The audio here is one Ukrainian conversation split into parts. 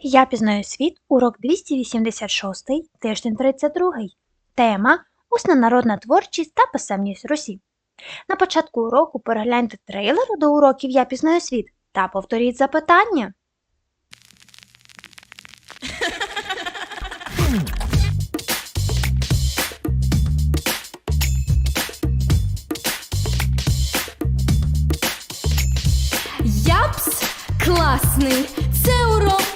Я пізнаю світ, урок 286, тиждень 32. Тема Усна народна творчість та писемність Русі. На початку уроку перегляньте трейлер до уроків Я пізнаю світ та повторіть запитання. Япс класний, це урок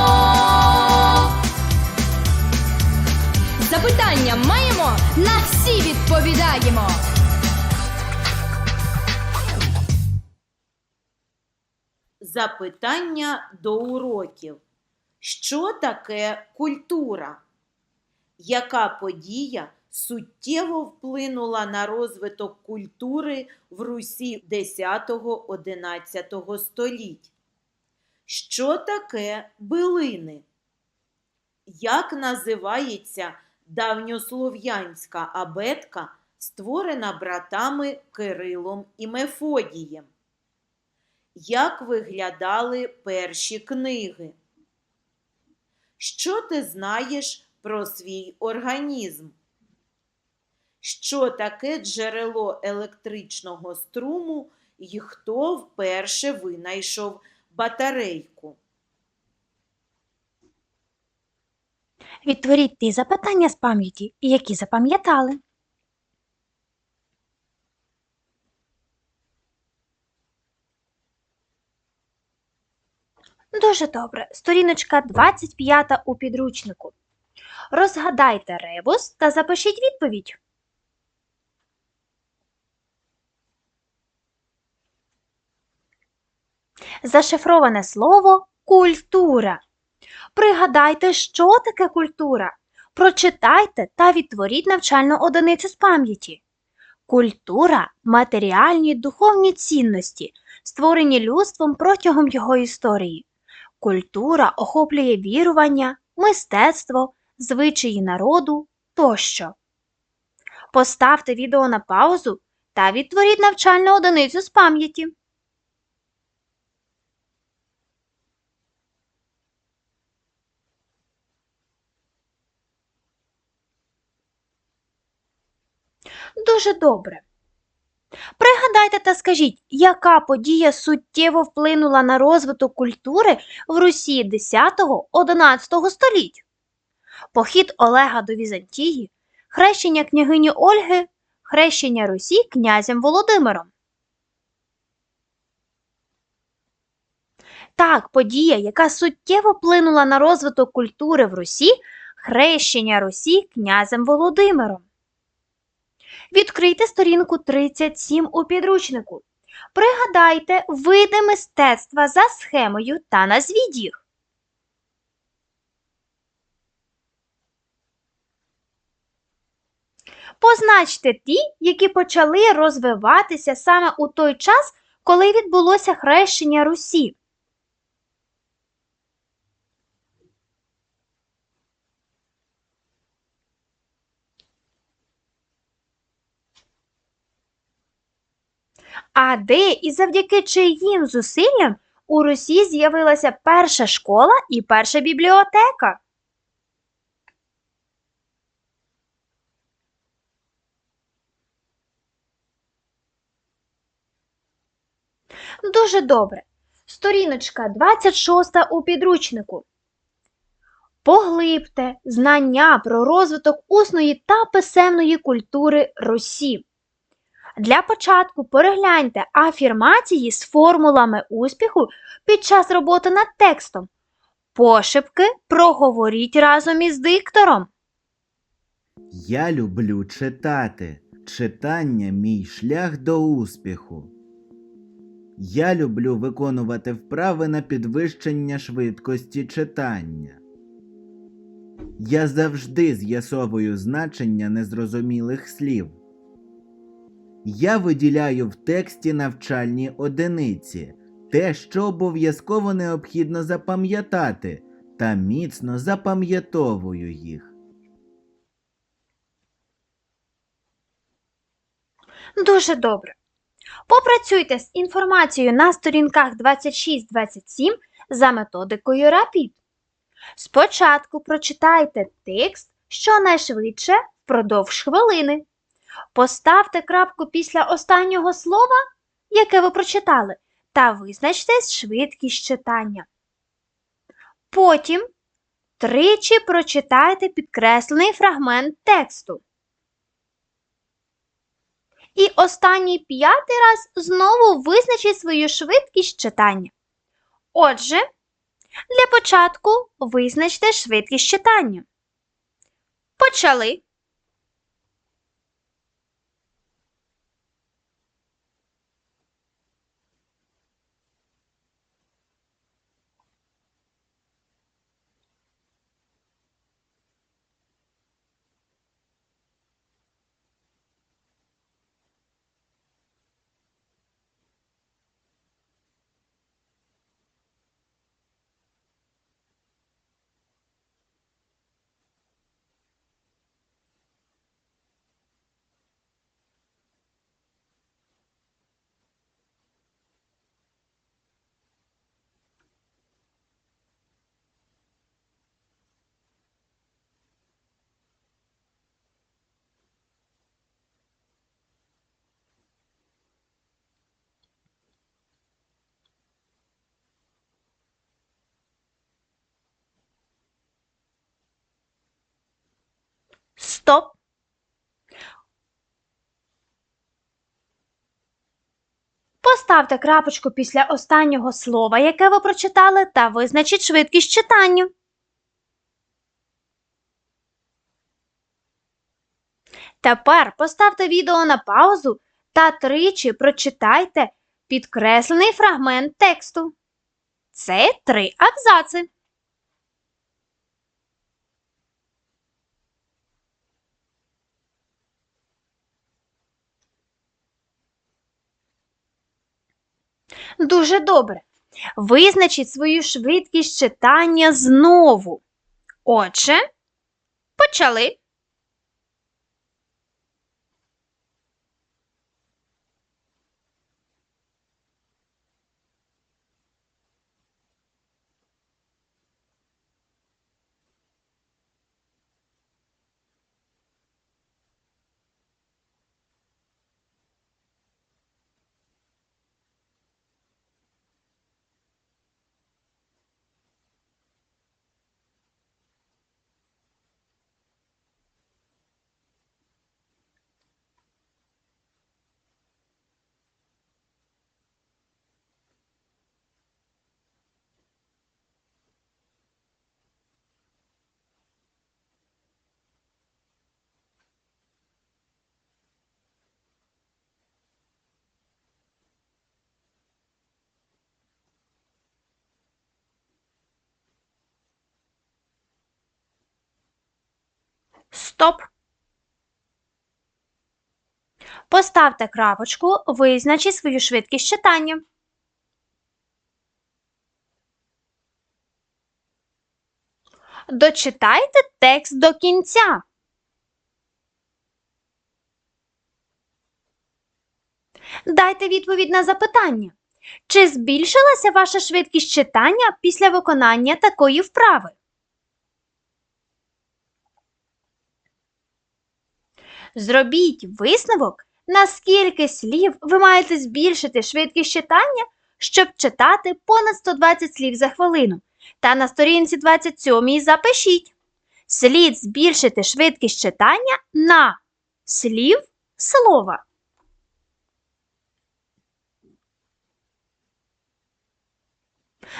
Запитання до уроків. Що таке культура? Яка подія суттєво вплинула на розвиток культури в Русі 10-11 століть? Що таке билини? Як називається давньослов'янська абетка, створена братами Кирилом і Мефодієм? Як виглядали перші книги? Що ти знаєш про свій організм? Що таке джерело електричного струму і хто вперше винайшов батарейку? Відтворіть ті запитання з пам'яті, які запам'ятали. Дуже добре. Сторіночка 25 у підручнику. Розгадайте ребус та запишіть відповідь. Зашифроване слово культура. Пригадайте, що таке культура. Прочитайте та відтворіть навчальну одиницю з пам'яті. Культура матеріальні духовні цінності, створені людством протягом його історії. Культура охоплює вірування, мистецтво, звичаї народу тощо. Поставте відео на паузу та відтворіть навчальну одиницю з пам'яті. Дуже добре. Пригадайте та скажіть, яка подія суттєво вплинула на розвиток культури в Русі 10-11 століть? Похід Олега до Візантії, хрещення княгині Ольги, хрещення Русі князем Володимиром. Так, подія, яка суттєво вплинула на розвиток культури в Русі, хрещення Русі князем Володимиром. Відкрийте сторінку 37 у підручнику. Пригадайте види мистецтва за схемою та назвіть їх. Позначте ті, які почали розвиватися саме у той час, коли відбулося хрещення Русі. А де і завдяки чиїм зусиллям у Русі з'явилася перша школа і перша бібліотека? Дуже добре. Сторіночка 26 у підручнику. Поглибте знання про розвиток усної та писемної культури Русі. Для початку перегляньте афірмації з формулами успіху під час роботи над текстом. Пошепки проговоріть разом із диктором. Я люблю читати. Читання мій шлях до успіху. Я люблю виконувати вправи на підвищення швидкості читання. Я завжди з'ясовую значення незрозумілих слів. Я виділяю в тексті навчальні одиниці, те, що обов'язково необхідно запам'ятати, та міцно запам'ятовую їх. Дуже добре. Попрацюйте з інформацією на сторінках 26-27 за методикою RAPID. Спочатку прочитайте текст щонайшвидше впродовж хвилини. Поставте крапку після останнього слова, яке ви прочитали, та визначте швидкість читання. Потім тричі прочитайте підкреслений фрагмент тексту. І останній п'ятий раз знову визначіть свою швидкість читання. Отже, для початку визначте швидкість читання. Почали. Стоп. Поставте крапочку після останнього слова, яке ви прочитали, та визначіть швидкість читання. Тепер поставте відео на паузу та тричі прочитайте підкреслений фрагмент тексту. Це три абзаци. Дуже добре. Визначіть свою швидкість читання знову. Отже, почали. Стоп. Поставте крапочку, визначіть свою швидкість читання. Дочитайте текст до кінця. Дайте відповідь на запитання. Чи збільшилася ваша швидкість читання після виконання такої вправи? Зробіть висновок, наскільки слів ви маєте збільшити швидкість читання, щоб читати понад 120 слів за хвилину. Та на сторінці 27 запишіть. Слід збільшити швидкість читання на слів слова.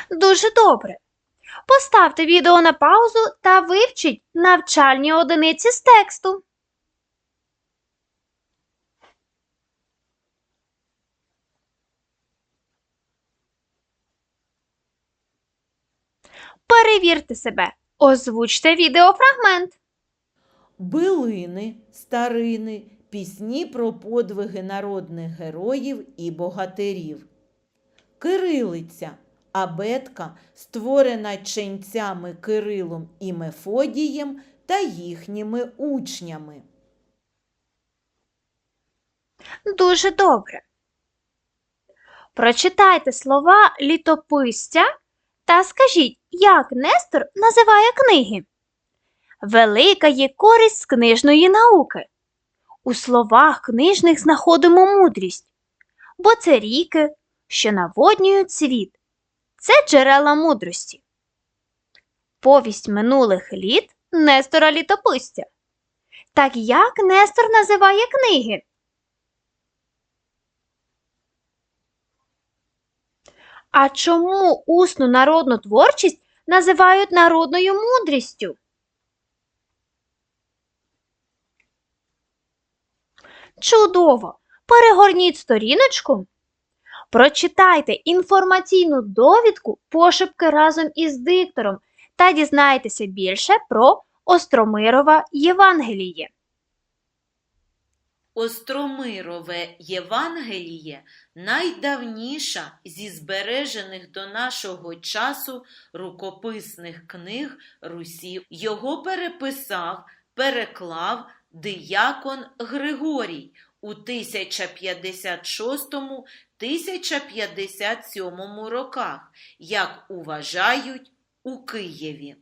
Дуже добре. Поставте відео на паузу та вивчіть навчальні одиниці з тексту. Перевірте себе. Озвучте відеофрагмент. Билини, старини, пісні про подвиги народних героїв і богатирів. Кирилиця абетка, створена ченцями Кирилом і Мефодієм та їхніми учнями. Дуже добре. Прочитайте слова літописця та скажіть, як Нестор називає книги. Велика є користь з книжної науки. У словах книжних знаходимо мудрість, бо це ріки, що наводнюють світ. Це джерела мудрості. Повість минулих літ Нестора літописця. Так як Нестор називає книги? А чому усну народну творчість називають народною мудрістю? Чудово! Перегорніть сторіночку. Прочитайте інформаційну довідку пошепки разом із диктором та дізнайтеся більше про Остромирова Євангеліє. Остромирове Євангеліє найдавніша зі збережених до нашого часу рукописних книг Русі. Його переписав, переклав диякон Григорій у 1056-1057 роках, як уважають у Києві.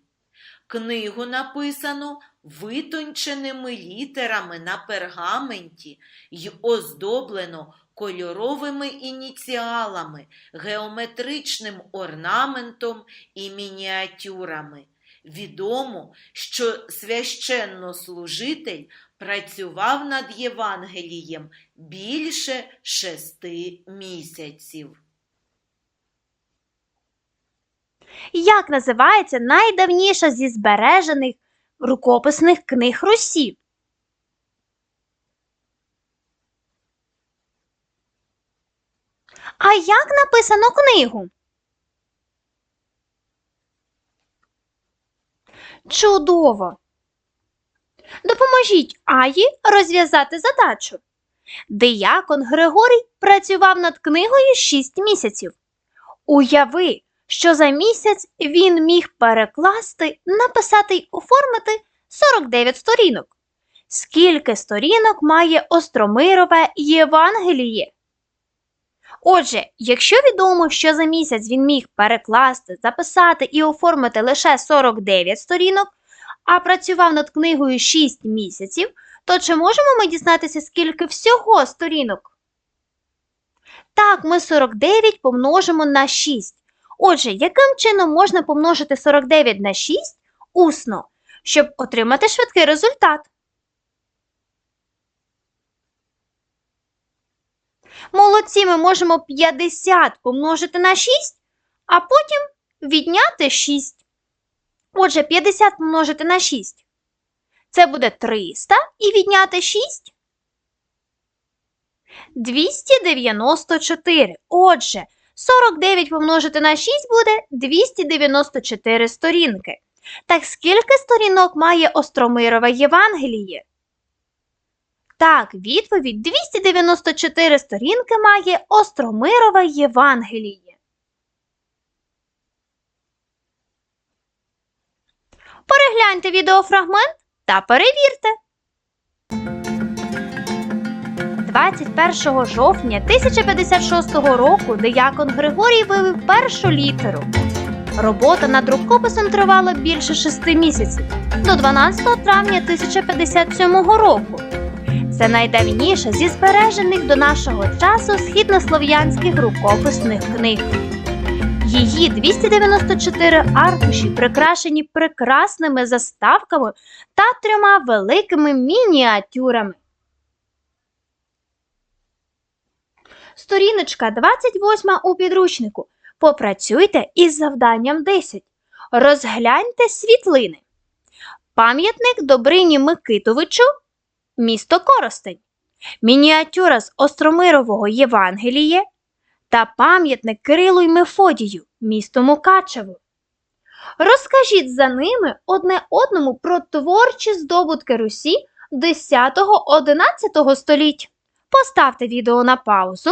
Книгу написано витонченими літерами на пергаменті й оздоблено кольоровими ініціалами, геометричним орнаментом і мініатюрами. Відомо, що священнослужитель працював над Євангелієм більше шести місяців. Як називається найдавніша зі збережених рукописних книг Русі? А як написано книгу? Чудово! Допоможіть Аї розв'язати задачу. Диякон Григорій працював над книгою 6 місяців. Уяви, що за місяць він міг перекласти, написати й оформити 49 сторінок. Скільки сторінок має Остромирове Євангеліє? Отже, якщо відомо, що за місяць він міг перекласти, записати і оформити лише 49 сторінок, а працював над книгою 6 місяців, то чи можемо ми дізнатися, скільки всього сторінок? Так, ми 49 помножимо на 6. Отже, яким чином можна помножити 49 на 6 усно, щоб отримати швидкий результат? Молодці, ми можемо 50 помножити на 6, а потім відняти 6. Отже, 50 помножити на 6. Це буде 300 і відняти 6. 294. Отже, 49 помножити на 6 буде 294 сторінки. Так скільки сторінок має Остромирове Євангеліє? Так, відповідь 294 сторінки має Остромирове Євангеліє. Перегляньте відеофрагмент та перевірте. 21 жовтня 1056 року диякон Григорій вивів першу літеру. Робота над рукописом тривала більше шести місяців до 12 травня 1057 року. Це найдавніша зі збережених до нашого часу східнослов'янських рукописних книг. Її 294 аркуші прикрашені прекрасними заставками та трьома великими мініатюрами. Сторіночка 28 у підручнику. Попрацюйте із завданням 10. Розгляньте світлини. Пам'ятник Добрині Микитовичу, місто Коростень. Мініатюра з Остромирового Євангеліє та пам'ятник Кирилу й Мефодію, місто Мукачево. Розкажіть за ними одне одному про творчі здобутки Русі 10-11 століть. Поставте відео на паузу.